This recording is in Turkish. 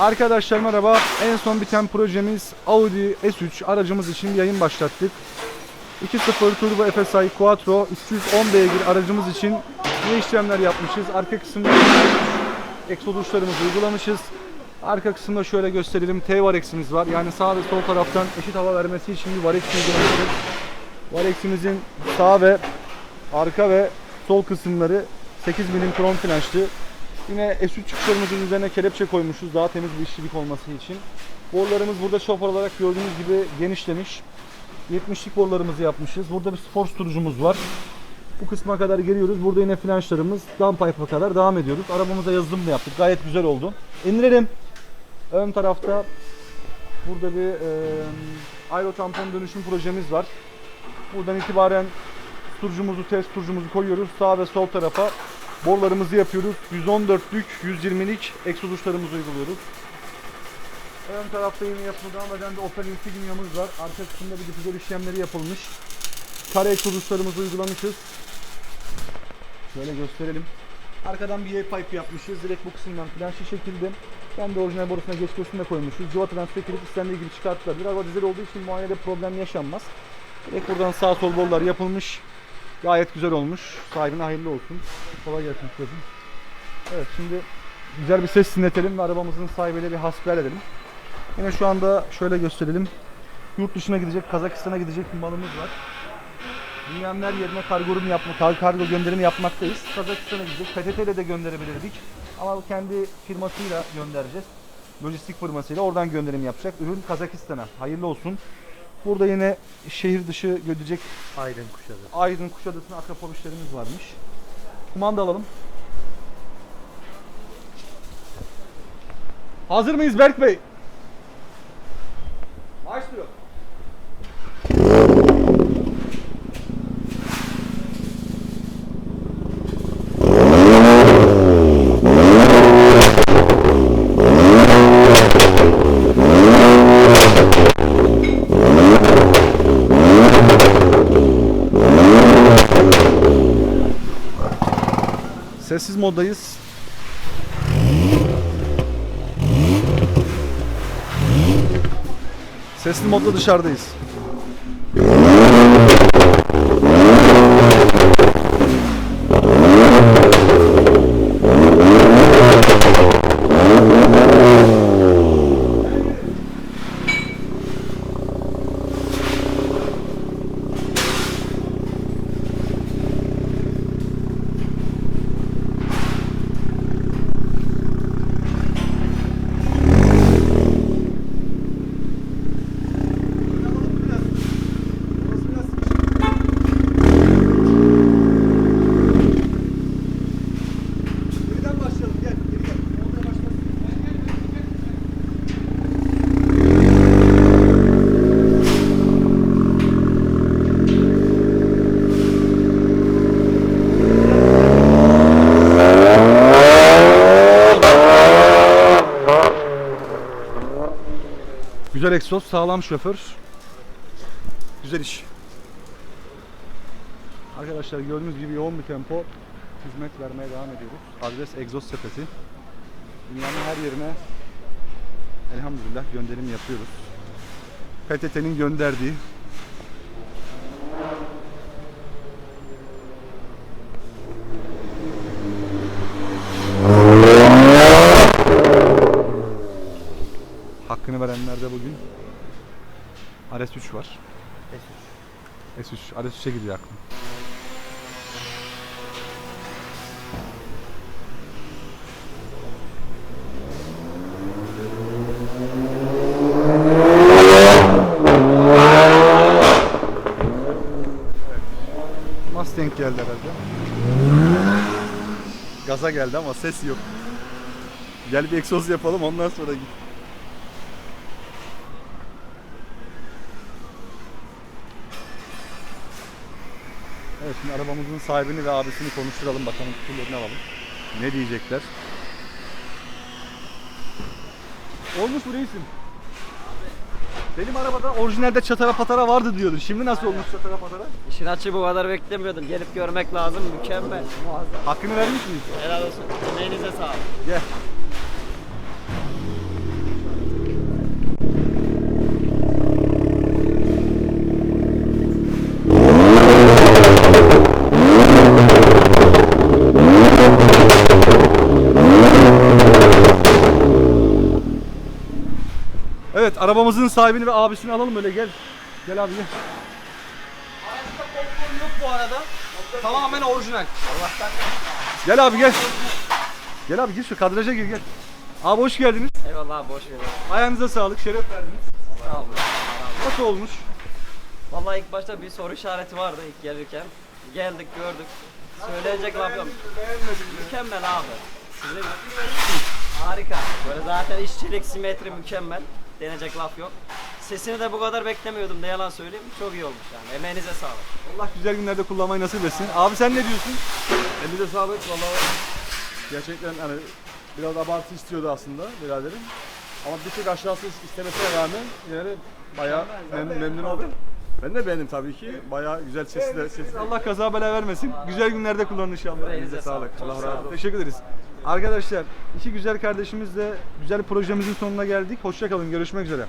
Arkadaşlar merhaba. En son biten projemiz Audi S3 aracımız için bir yayın başlattık. 2.0 Turbo FSI Quattro 310 beygir aracımız için ne işlemler yapmışız? Arka kısımda egzoz uçlarımızı uygulamışız. Arka kısımda şöyle gösterelim. T-Varex'imiz var. Yani sağ ve sol taraftan eşit hava vermesi için bir Varex uygulamışız. Varex'imizin sağ ve arka ve sol kısımları 8 milim krom flanşlı. Yine S3 çıkışlarımızın üzerine kelepçe koymuşuz daha temiz bir işçilik olması için. Borularımız burada şoför olarak gördüğünüz gibi genişlemiş. 70'lik borularımızı yapmışız. Burada bir spor tutucumuz var. Bu kısma kadar geliyoruz. Burada yine flanşlarımız downpipe'a kadar devam ediyoruz. Arabamıza yazılım da yaptık. Gayet güzel oldu. İndirelim. Ön tarafta burada bir e, aero tampon dönüşüm projemiz var. Buradan itibaren tutucumuzu, test tutucumuzu koyuyoruz. Sağ ve sol tarafa borularımızı yapıyoruz. 114'lük, 120'lik egzoz uçlarımızı uyguluyoruz. Ön tarafta yine yapımı devam eden de Opel Insignia'mız var. Arka kısımda bir difüzör işlemleri yapılmış. Kare egzoz uçlarımızı uygulamışız. Şöyle gösterelim. Arkadan bir pipe yapmışız. Direkt bu kısımdan flanşlı şekilde. Ben de orijinal borusuna geç göğsünde koymuşuz. Transfer kilit istendiği gibi çıkartılabilir. Araba dizel olduğu için muayenede problem yaşanmaz. Direkt buradan sağ sol bollar yapılmış. Gayet güzel olmuş. Sahibine hayırlı olsun. Kolay gelsin kızım. Evet şimdi güzel bir ses dinletelim ve arabamızın sahibiyle bir hasbihal edelim. Yine şu anda şöyle gösterelim. Yurt dışına gidecek, Kazakistan'a gidecek bir malımız var. Dünyanın her yerine kargo yapma, kar- kargo gönderimi yapmaktayız. Kazakistan'a gidecek. PTT ile de gönderebilirdik. Ama kendi firmasıyla göndereceğiz. Lojistik firmasıyla oradan gönderim yapacak. Ürün Kazakistan'a. Hayırlı olsun. Burada yine şehir dışı gödecek Aydın Kuşadı. Aydın Kuşadası'na akrapol işlerimiz varmış. Kumanda alalım. Hazır mıyız Berk Bey? Sessiz moddayız. Sesli modda dışarıdayız. Güzel egzoz, sağlam şoför. Güzel iş. Arkadaşlar gördüğünüz gibi yoğun bir tempo hizmet vermeye devam ediyoruz. Adres egzoz sepeti. Dünyanın her yerine elhamdülillah gönderim yapıyoruz. PTT'nin gönderdiği RS3 var. S3. RS3'e gidiyor aklım. Geldi herhalde. Gaza geldi ama ses yok. Gel bir egzoz yapalım ondan sonra git. Evet şimdi arabamızın sahibini ve abisini konuşturalım bakalım fikirlerini alalım. Ne diyecekler? Olmuş mu reisim? Benim arabada orijinalde çatara patara vardı diyordun. Şimdi nasıl olmuş çatara patara? İşin açığı bu kadar beklemiyordum. Gelip görmek lazım. Mükemmel. Muazzam. Hakkını vermiş miyiz? Helal olsun. Emeğinize sağlık. Gel. Evet arabamızın sahibini ve abisini alalım öyle gel. Gel abi gel. Yok bu arada. Tamamen orijinal. Allah'tan. Gel abi gel. Gel abi gir şu kadraja gir gel. Abi hoş geldiniz. Eyvallah abi, boş ver. Ayağınıza sağlık, şeref verdiniz. Sağ olun. Nasıl olmuş? Vallahi ilk başta bir soru işareti vardı ilk gelirken. Geldik gördük. Söyleyecek laf yok. Mükemmel abi. Sizin harika. Böyle zaten işçilik, simetri mükemmel. Denecek laf yok. Sesini de bu kadar beklemiyordum ne yalan söyleyeyim. Çok iyi olmuş yani. Emeğinize sağlık. Allah güzel günlerde kullanmayı nasip etsin. Abi sen ne diyorsun? Elinize sağlık. Valla gerçekten hani biraz abartı istiyordu aslında biraderim. Ama bir tık aşağısı istemesine rağmen yani bayağı mem- memnun oldum. Ben de beğendim tabii ki. Bayağı güzel sesi de sesi. Allah kaza bela vermesin. Güzel günlerde kullanın inşallah. Elinize sağlık. Allah razı olsun. Teşekkür ederiz. Arkadaşlar iki güzel kardeşimizle güzel projemizin sonuna geldik. Hoşçakalın. Görüşmek üzere.